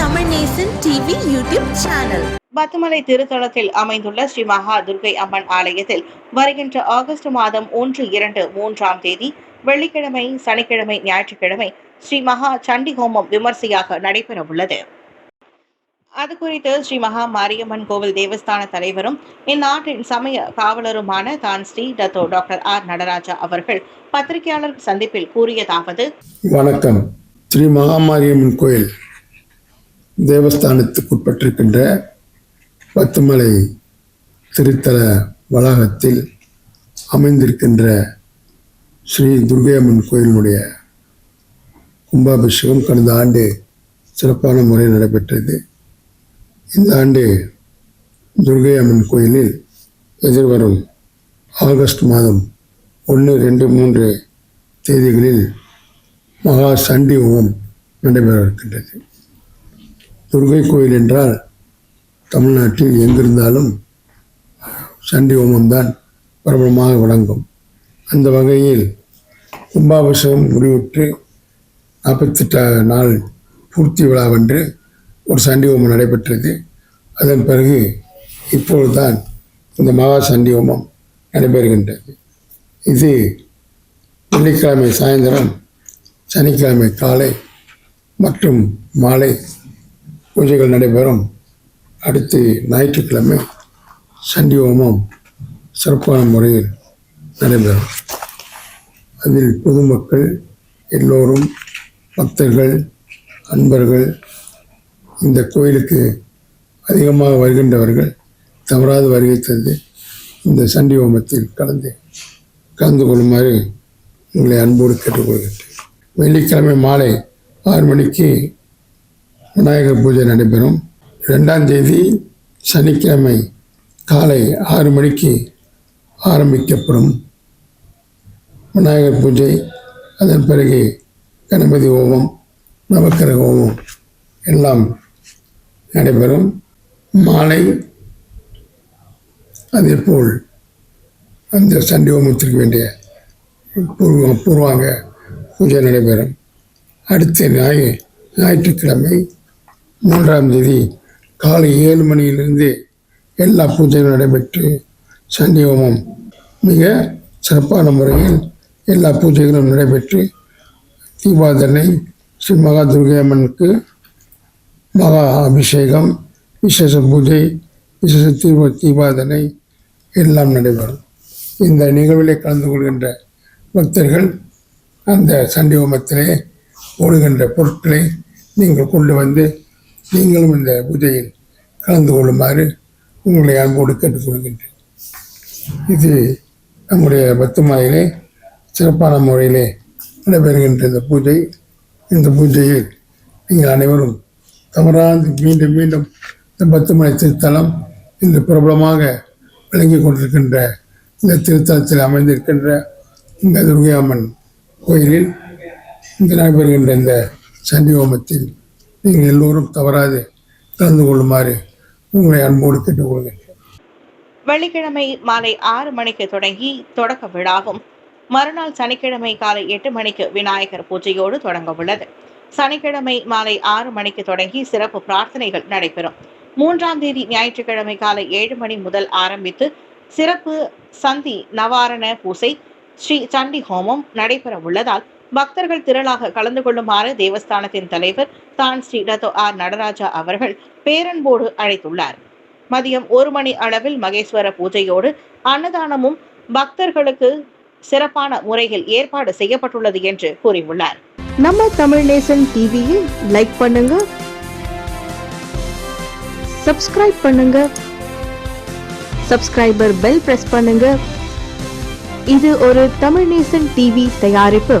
Tamil Nesan TV YouTube channel. Pathumalai திருத்தலத்தில் அமைந்துள்ள ஸ்ரீ மகா துர்கை அம்மன் ஆலயத்தில் வருகின்ற ஆகஸ்ட் மாதம் ஒன்று இரண்டு மூன்றாம் தேதி வெள்ளிக்கிழமை சனிக்கிழமை ஞாயிற்றுக்கிழமை ஸ்ரீ மகா சண்டி ஹோமம் விமர்சையாக நடைபெற உள்ளது அது குறித்து ஸ்ரீ மகா மாரியம்மன் கோவில் தேவஸ்தான தலைவரும் இந்நாட்டின் சமய காவலருமான தான் Sri Dato doctor R Nadaraja அவர்கள் பத்திரிகையாளர் சந்திப்பில் கூறியதாவது வணக்கம். ஸ்ரீ மகாமாரியம்மன் கோயில். தேவஸ்தானத்துக்குட்பட்டிருக்கின்ற பத்துமலை திருத்தல வளாகத்தில் அமைந்திருக்கின்ற ஸ்ரீ துர்கையம்மன் கோயிலினுடைய கும்பாபிஷேகம் கடந்த ஆண்டு சிறப்பான முறையில் நடைபெற்றது. இந்த ஆண்டு துர்கை அம்மன் கோயிலில் எதிர்வரும் ஆகஸ்ட் மாதம் ஒன்று ரெண்டு மூன்று தேதிகளில் மகா சண்டி ஹோமம் நடைபெற இருக்கின்றது துர்கை கோயில் என்றால் தமிழ்நாட்டில் எங்கிருந்தாலும் சண்டி ஹோமம் தான் பிரபலமாக வழங்கும் அந்த வகையில் கும்பாபிஷேகம் முடிவுற்று நாற்பத்தெட்டு நாள் பூர்த்தி விழாவென்று ஒரு சண்டி ஹோமம் நடைபெற்றது. அதன் பிறகு இப்பொழுதுதான் இந்த மகா சண்டி ஹோமம் நடைபெறுகின்றது. இது வெள்ளிக்கிழமை சாயந்தரம் சனிக்கிழமை காலை மற்றும் மாலை பூஜைகள் நடைபெறும். அடுத்து ஞாயிற்றுக்கிழமை சண்டி ஹோமம் சிறப்பான முறையில் நடைபெறும். அதில் பொதுமக்கள் எல்லோரும் பக்தர்கள் அன்பர்கள் இந்த கோயிலுக்கு அதிகமாக வருகின்றவர்கள் தவறாது வருகை தந்து இந்த சண்டி ஹோமத்தில் கலந்து கலந்து கொள்ளுமாறு உங்களை அன்போடு கேட்டுக்கொள்கிறேன் வெள்ளிக்கிழமை மாலை ஆறு மணிக்கு விநாயகர் பூஜை நடைபெறும். ரெண்டாம் தேதி சனிக்கிழமை காலை ஆறு மணிக்கு ஆரம்பிக்கப்படும் விநாயகர் பூஜை. அதன் பிறகு கணபதி ஹோமம் நவக்கிரக ஹோமம் எல்லாம் நடைபெறும். மாலை அதேபோல் அந்த சண்டி ஹோமத்திற்கு வேண்டிய பூர்வ பூர்வாங்க பூஜை நடைபெறும். அடுத்த ஞாயி ஞாயிற்றுக்கிழமை மூன்றாம் தேதி காலை ஏழு மணியிலிருந்து எல்லா பூஜைகளும் நடைபெற்று சண்டி ஹோமம் மிக சிறப்பான முறையில் எல்லா பூஜைகளும் நடைபெற்று தீபாதனை ஸ்ரீ மகா துர்கை அம்மனுக்கு மகா அபிஷேகம் விசேஷ பூஜை விசேஷ தீப தீபாதனை எல்லாம் நடைபெறும். இந்த நிகழ்விலே கலந்து கொள்கின்ற பக்தர்கள் அந்த சண்டி ஹோமத்திலே ஓடுகின்ற பொருட்களை நீங்கள் கொண்டு வந்து நீங்களும் இந்த பூஜையில் கலந்து கொள்ளுமாறு உங்களை அன்போடு கேட்டுக்கொள்கின்றேன். இது நம்முடைய பத்துமாயிலே சிறப்பான முறையிலே நடைபெறுகின்ற இந்த பூஜை. இந்த பூஜையில் நீங்கள் அனைவரும் தவறாது மீண்டும் மீண்டும் இந்த பத்துமலை திருத்தலம் இன்று பிரபலமாக விளங்கி கொண்டிருக்கின்ற இந்த திருத்தலத்தில் அமைந்திருக்கின்ற இந்த துர்கை அம்மன் கோயிலில் இங்கு நடைபெறுகின்ற இந்த சண்டி ஹோமத்தில் நீங்கள் எல்லோரும் தவறாது கலந்து கொள்ளுமாறு உங்களை அன்போடு கேட்டுக்கொள்கிறேன் வெள்ளிக்கிழமை மாலை ஆறு மணிக்கு தொடங்கி தொடக்க விழாவும் மறுநாள் சனிக்கிழமை காலை எட்டு மணிக்கு விநாயகர் பூஜையோடு தொடங்க உள்ளது சனிக்கிழமை மாலை ஆறு மணிக்கு தொடங்கி சிறப்பு பிரார்த்தனைகள் நடைபெறும். மூன்றாம் தேதி ஞாயிற்றுக்கிழமை காலை ஏழு மணி முதல் ஆரம்பித்து சிறப்பு சந்தி நவாரண பூசை ஸ்ரீ சண்டி ஹோமம் நடைபெற உள்ளதால் பக்தர்கள் திரளாக கலந்து கொள்ளுமாறு தேவஸ்தானத்தின் தலைவர் தான் ஸ்ரீ ரதோ ஆர் நடராஜா அவர்கள் பேரன்போடு அழைத்துள்ளார். மதியம் ஒரு மணி அளவில் மகேஸ்வர பூஜையோடு அன்னதானமும் பக்தர்களுக்கு சிறப்பான முறையில் ஏற்பாடு செய்யப்பட்டுள்ளது என்று கூறியுள்ளார். நம்ம தமிழ் நேசன் டிவியில் லைக் பண்ணுங்க சப்ஸ்கிரைப் பண்ணுங்க சப்ஸ்கிரைபர் பெல் பிரஸ் பண்ணுங்க. இது ஒரு தமிழ் நேசன் டிவி தயாரிப்பு.